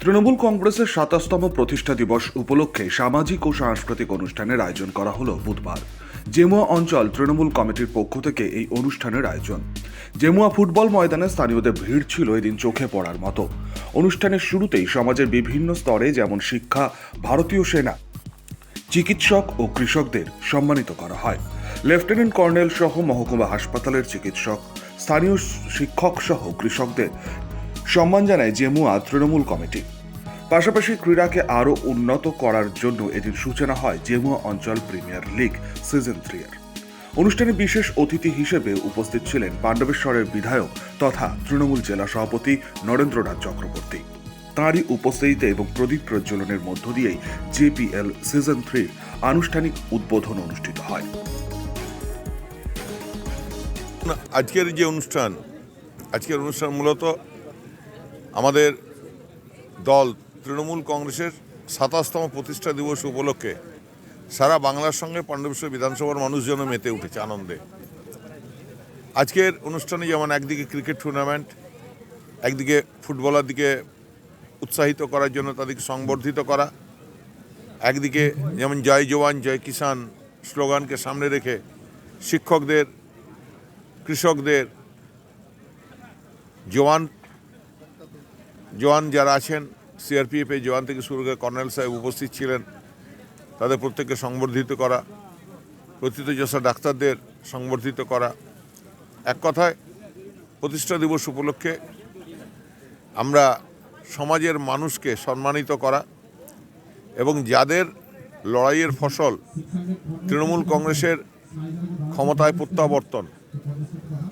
তৃণমূল কংগ্রেসের সাতাশতম প্রতিষ্ঠা দিবস উপলক্ষে সামাজিক ও সাংস্কৃতিক অনুষ্ঠানের আয়োজন করা হলো বুধবার। জেমুয়া অঞ্চল তৃণমূল কমিটির পক্ষ থেকে এই অনুষ্ঠানের আয়োজন। জেমুয়া ফুটবল ময়দানে স্থানীয়দের ভিড় ছিল এদিন চোখে পড়ার মতো। অনুষ্ঠানের শুরুতেই সমাজের বিভিন্ন স্তরে যেমন শিক্ষা, ভারতীয় সেনা, চিকিৎসক ও কৃষকদের সম্মানিত করা হয়। লেফটেন্যান্ট কর্নেল সহ মহকুমা হাসপাতালের চিকিৎসক, স্থানীয় শিক্ষক সহ কৃষকদের সম্মান জানায় জেমুয়া তৃণমূল কমিটি। পাশাপাশি ক্রীড়াকে আরও উন্নত করার জন্য এদিন সূচনা হয় জেমুয়া অঞ্চল প্রিমিয়ার লিগ সিজন থ্রি এর। অনুষ্ঠানে বিশেষ অতিথি হিসেবে উপস্থিত ছিলেন পাণ্ডবেশ্বরের বিধায়ক তথা তৃণমূল জেলা সভাপতি নরেন্দ্রনাথ চক্রবর্তী। তাঁরই উপস্থিতিতে এবং প্রদীপ প্রজ্বলনের মধ্য দিয়েই জেপিএল সিজন থ্রির আনুষ্ঠানিক উদ্বোধন অনুষ্ঠিত হয়। আজকের যে অনুষ্ঠান, আজকের অনুষ্ঠান মূলত আমাদের দল তৃণমূল কংগ্রেসের সাতাশতম প্রতিষ্ঠা দিবস উপলক্ষে সারা বাংলার সঙ্গে পাণ্ডবেশ্বর বিধানসভার মানুষজন মেতে উঠেছে আনন্দে। আজকের অনুষ্ঠানে যেমন একদিকে ক্রিকেট টুর্নামেন্ট একদিকে ফুটবলার দিকে উৎসাহিত করার জন্য তাদেরকে সংবর্ধিত করা, একদিকে যেমন জয় জওয়ান, জয় কিষাণ স্লোগানকে সামনে রেখে শিক্ষকদের, কৃষকদের, জওয়ান জওয়ান যারা আছেন, সিআরপিএফে জওয়ান থেকে শুরু করে কর্নেল সাহেব উপস্থিত ছিলেন, তাদের প্রত্যেককে সংবর্ধিত করা প্রথিতযশা ডাক্তারদের সংবর্ধিত করা। এক কথায়, প্রতিষ্ঠা দিবস উপলক্ষে আমরা সমাজের মানুষকে সম্মানিত করা এবং যাদের লড়াইয়ের ফসল তৃণমূল কংগ্রেসের ক্ষমতায় প্রত্যাবর্তন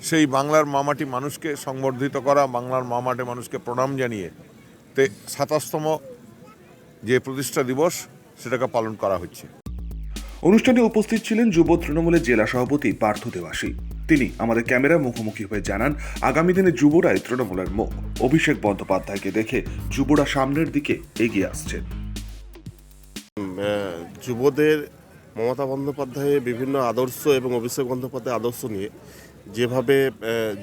সেই বাংলার মামাটি মানুষকে সংবর্ধিত করা বাংলার মামাটি মানুষকে প্রণাম জানিয়ে তে সাতাশতম যে প্রতিষ্ঠা দিবস সেটাকে পালন করা হচ্ছে। অনুষ্ঠানে উপস্থিত ছিলেন যুব তৃণমূলের জেলা সভাপতি পার্থ দেবাসী তিনি আমাদের ক্যামেরার মুখোমুখি হয়ে জানান আগামী দিনে যুবরাই তৃণমূলের মুখ। অভিষেক বন্দ্যোপাধ্যায়কে দেখে যুবরা সামনের দিকে এগিয়ে আসছেন। যুবদের মমতা বন্দ্যোপাধ্যায়ের বিভিন্ন আদর্শ এবং অভিষেক বন্দ্যোপাধ্যায়ের আদর্শ নিয়ে যেভাবে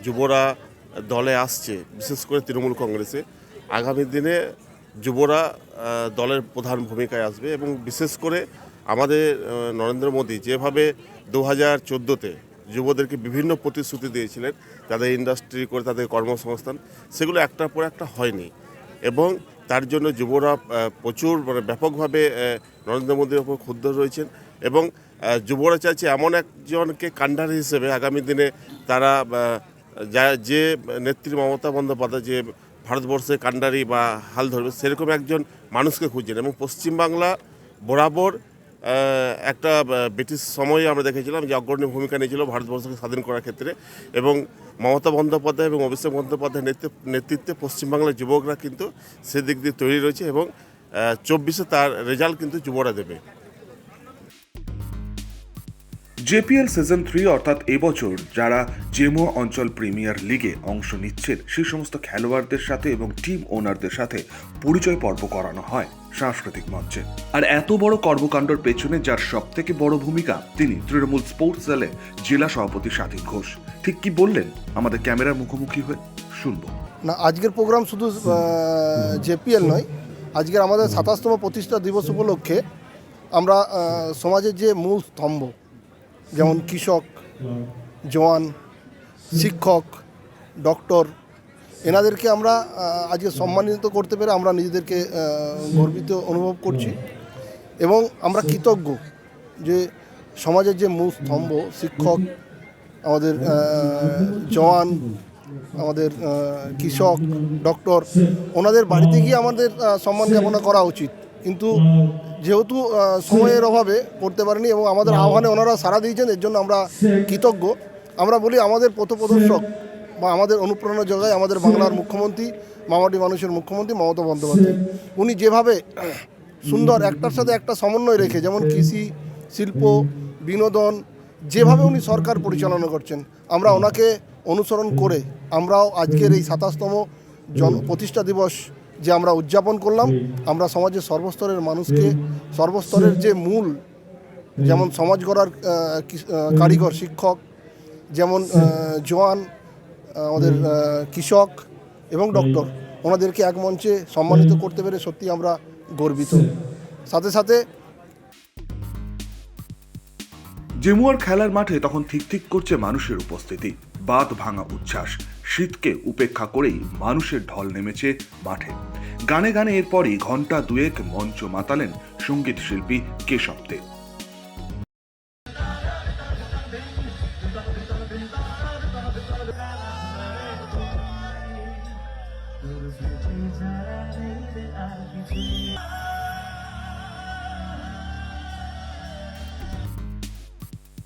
যুবরা দলে আসছে, বিশেষ করে তৃণমূল কংগ্রেসে, আগামী দিনে যুবরা দলের প্রধান ভূমিকায় আসবে এবং বিশেষ করে আমাদের নরেন্দ্র মোদী যেভাবে দু হাজার চোদ্দোতে যুবদেরকে বিভিন্ন প্রতিশ্রুতি দিয়েছিলেন, তাদের ইন্ডাস্ট্রি করে তাদের কর্মসংস্থান, সেগুলো একটার পর একটা হয়নি এবং তার জন্য যুবরা প্রচুর মানে ব্যাপকভাবে নরেন্দ্র মোদীর ওপর ক্ষুদ্র রয়েছেন এবং যুবরা চাইছে এমন একজনকে কাণ্ডার হিসেবে আগামী দিনে তারা যা, যে নেত্রী মমতা বন্দ্যোপাধ্যায় যে ভারতবর্ষে কান্ডারি বা হাল ধরবে, সেরকম একজন মানুষকে খুঁজছেন এবং পশ্চিমবাংলা বরাবর একটা ব্রিটিশ সময়ে আমরা দেখেছিলাম যে অগ্রণী ভূমিকা নিয়েছিল ভারতবর্ষকে স্বাধীন করার ক্ষেত্রে এবং মমতা বন্দ্যোপাধ্যায় এবং অভিষেক বন্দ্যোপাধ্যায়ের নেতৃত্বে নেতৃত্বে পশ্চিমবাংলার যুবকরা কিন্তু সেদিক দিয়ে তৈরি রয়েছে এবং চব্বিশে তার রেজাল্ট কিন্তু যুবরা দেবে। জেপিএল সিজন থ্রি অর্থাৎ এবছর যারা জেমুয়া অঞ্চল প্রিমিয়ার লিগে অংশ নিচ্ছেন, সেই সমস্ত খেলোয়াড়দের সাথে এবং টিম ওনারদের সাথে পরিচয় পর্ব করানো হয় সাংস্কৃতিক মঞ্চে। আর এত বড় কর্মকাণ্ডের পেছনে যার সব থেকে বড় ভূমিকা, তিনি তৃণমূল স্পোর্টস সেলের জেলা সভাপতি স্বাধীন ঘোষ। ঠিক কি বললেন আমাদের ক্যামেরার মুখোমুখি হয়ে? শুনব। না, আজকের প্রোগ্রাম শুধু জেপিএল নয়, আজকের আমাদের সাতাশতম প্রতিষ্ঠা দিবস উপলক্ষে আমরা সমাজের যে মূল স্তম্ভ যেমন কৃষক, জওয়ান, শিক্ষক, ডক্টর, এনাদেরকে আমরা আজকে সম্মানিত করতে পেরে আমরা নিজেদেরকে গর্বিত অনুভব করছি। এবং আমরা কৃতজ্ঞ যে সমাজের যে মূল স্তম্ভ, শিক্ষক, আমাদের জওয়ান, আমাদের কৃষক, ডক্টর, ওনাদের বাড়িতে গিয়ে আমাদের সম্মান জ্ঞাপনা করা উচিত। কিন্তু যেহেতু সময়ের অভাবে করতে পারেনি এবং আমাদের আহ্বানে ওনারা সাড়া দিয়েছেন এর জন্য আমরা কৃতজ্ঞ। আমরা বলি আমাদের পথপ্রদর্শক বা আমাদের অনুপ্রেরণা যোগায় আমাদের বাংলার মুখ্যমন্ত্রী মামাটি মানুষের মুখ্যমন্ত্রী মমতা বন্দ্যোপাধ্যায়। উনি যেভাবে সুন্দর একটার সাথে একটা সমন্বয় রেখে যেমন কৃষি শিল্প বিনোদন যেভাবে উনি সরকার পরিচালনা করছেন আমরা ওনাকে অনুসরণ করে আমরাও আজকের এই সাতাশতম জন প্রতিষ্ঠা দিবস যে আমরা উদযাপন করলাম আমরা সমাজের সর্বস্তরের মানুষকে সর্বস্তরের যে মূল যেমন সমাজ গড়ার কি- কারিগর শিক্ষক যেমন আহ, জওয়ান আমাদের কৃষক এবং ডক্টর ওনাদেরকে এক মঞ্চে সম্মানিত করতে পেরে সত্যি আমরা গর্বিত। সাথে সাথে জেমুয়ার খেলার মাঠে তখন ঠিক ঠিক করছে মানুষের উপস্থিতি বাদ ভাঙা উচ্ছ্বাস। শীতকে উপেক্ষা করেই মানুষের ঢল নেমেছে মাঠে। গানে গানে এরপরই ঘণ্টা দুয়েক মঞ্চ মাতালেন সংগীত শিল্পী কেশব দে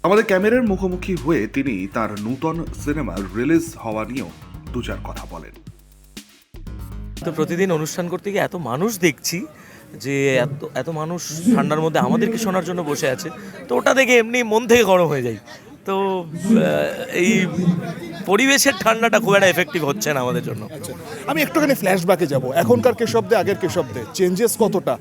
আমাদের ক্যামেরার মুখোমুখি হয়ে তিনি তার নূতন সিনেমা রিলিজ হওয়া নিয়েও দু চার কথা বলেন। তো প্রতিদিন অনুষ্ঠান করতে গিয়ে এত মানুষ দেখছি যে এত এত মানুষ ঠান্ডার মধ্যে আমাদেরকে শোনার জন্য বসে আছে, তো ওটা দেখে এমনি মন থেকে গরম হয়ে যায়। তো এই পরিবেশের ঠান্ডাটা খুব একটা এফেক্টিভ হচ্ছে না আমাদের জন্য। আচ্ছা আমি একটুখানি ফ্ল্যাশব্যাকে যাব। এখনকার কেশবদে আগের কেশবদে চেঞ্জেস কতটা?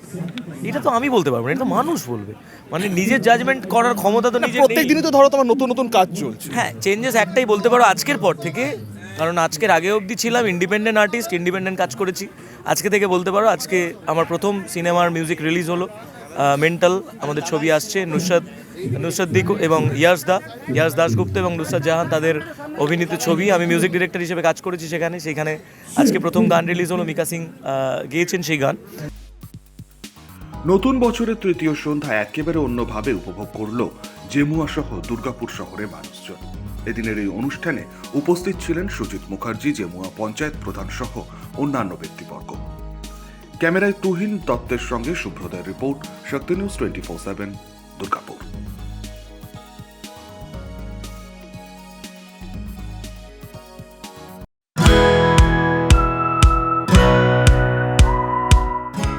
এটা তো আমি বলতে পারব না এটা তো মানুষ বলবে। মানে নিজের জাজমেন্ট করার ক্ষমতা তো নিজের প্রত্যেক দিনই তো ধরো তোমার নতুন নতুন কাজ চলছে। হ্যাঁ চেঞ্জেস একটাই বলতে পারো আজকের পর থেকে কারণ আজকের আগে অবধি ছিলাম ইন্ডিপেন্ডেন্ট আর্টিস্ট ইন্ডিপেন্ডেন্ট কাজ করেছি। আজকে থেকে বলতে পারো আজকে আমার প্রথম সিনেমার মিউজিক রিলিজ হলো। মেন্টাল আমাদের ছবি আসছে, নুসরাত নুসরাত দিকু এবং ইয়াস দা, ইয়াস দাসগুপ্ত এবং নুসরাত জাহান তাদের অভিনীত ছবি। আমি মিউজিক ডিরেক্টর হিসেবে কাজ করেছি সেখানে সেখানে আজকে প্রথম গান রিলিজ হলো, মিকা সিং গেয়েছেন সেই গান। নতুন বছরের তৃতীয় সন্ধ্যা একেবারে অন্যভাবে উপভোগ করল জেমুয়া সহ দুর্গাপুর শহরের মানুষজন। এদিনের এই অনুষ্ঠানে উপস্থিত ছিলেন সুজিত মুখার্জি, জেমুয়া পঞ্চায়েত প্রধান সহ অন্যান্য ব্যক্তিবর্গ। ক্যামেরায় তুহিন দত্তের সঙ্গে শুভ্রদের report, Shakti news twenty four seven, Durgapur.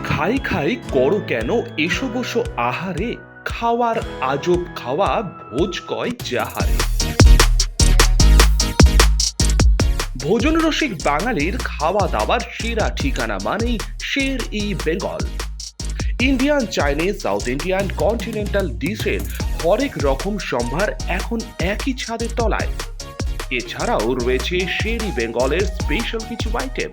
খাই খাই করো কেন? এসো বসো আহারে, খাওয়ার আজব খাওয়া, ভোজ কয় যাহারে। ভোজন রসিক বাঙালির খাওয়া দাওয়ার সেরা ঠিকানা মানেই Sher e Bengal. Indian Chinese South Indian continental ডিশের হরেক রকম সম্ভার এখন একই ছাদের তলায়। এছাড়াও রয়েছে শেরি বেঙ্গলের স্পেশাল কিছু আইটেম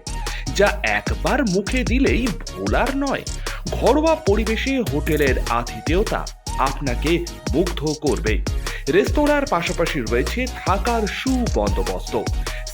যা একবার মুখে দিলেই ভোলার নয়। ঘরোয়া পরিবেশে হোটেলের আতিথেয়তা আপনাকে মুগ্ধ করবে। রেস্তোরাঁর পাশাপাশি রয়েছে থাকার সুবন্দোবস্ত।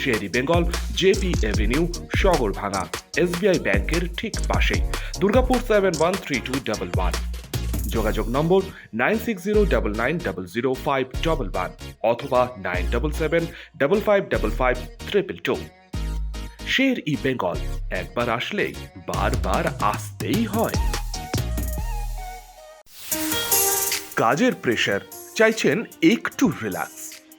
Sher Bengal JP avenue Sagarbhanga SBI ব্যাংকের ঠিক পাশে Durgapur seven one three two double one. যোগাযোগ number nine six zero double nine double zero five double one অথবা nine double seven double five double five triple two. Sher e Bengal, একবার আসলেই বারবার আসতেই হয়। কাজের প্রেশার চাইছেন একটু relax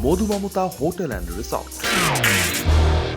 Madhumamata hotel and resort